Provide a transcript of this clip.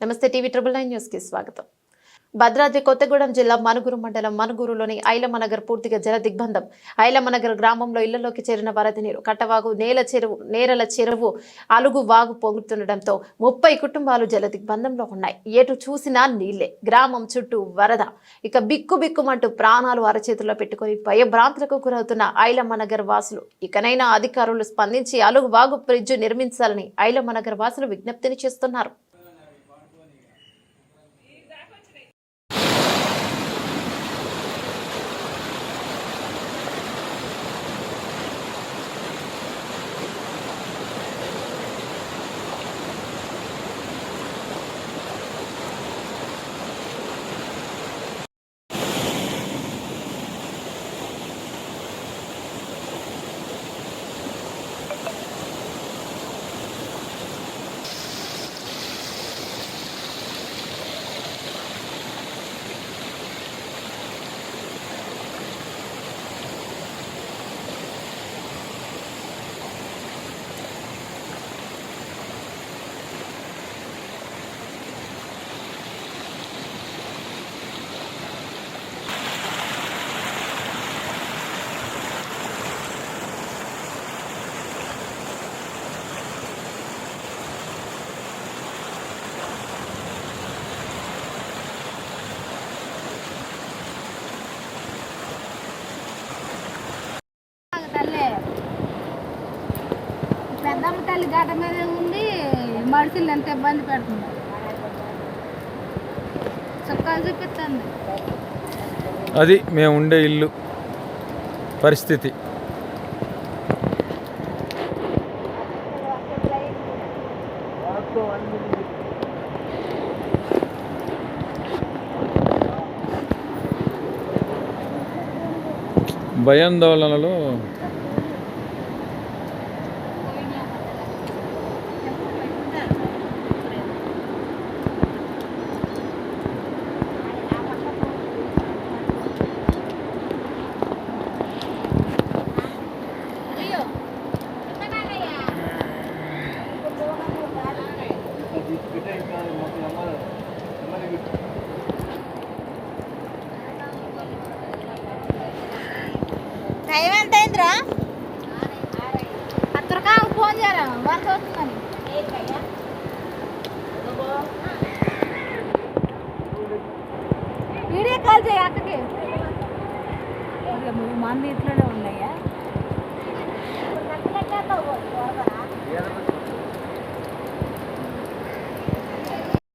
నమస్తే TV triple nine న్యూస్కి స్వాగతం. భద్రాద్రి కొత్తగూడెం జిల్లా మనుగురు మండలం మనుగురులోని ఐలమనగర్ పూర్తిగా జల దిగ్బంధం ఐలమనగర్ గ్రామంలో ఇళ్ళలోకి చేరిన వరద నీరు కట్టవాగు నేల చెరువు నేరల చెరువు అలుగు వాగు పొంగుతుండటంతో ముప్పై కుటుంబాలు జల దిగ్బంధంలో ఉన్నాయి. ఎటు చూసినా నీళ్ళే గ్రామం చుట్టూ వరద. ఇక బిక్కు బిక్కుమంటూ ప్రాణాలు అరచేతుల్లో పెట్టుకుని భయభ్రాంతులకు గురవుతున్న ఐలమ్మనగర్ వాసులు ఇకనైనా అధికారులు స్పందించి అలుగు వాగు బ్రిడ్జ్ నిర్మించాలని ఐలమ్మనగర్ వాసులు విజ్ఞప్తిని చేస్తున్నారు తల్లి పెద్దమ్మ తల్లి గడ్డ మీద ఉంది మనుషులు ఎంత ఇబ్బంది పెడుతుంది చుక్కలు చూపిస్తుంది. అది మేము ఉండే ఇల్లు పరిస్థితి. భయాందోళనలో టైం ఎంత అయిందిరా అక్కడికా ఫోన్ చేయరా వరకు వస్తుందని వీడియో కాల్ చేయ అక్కకి. మంది ఇట్లనే ఉన్నాయా?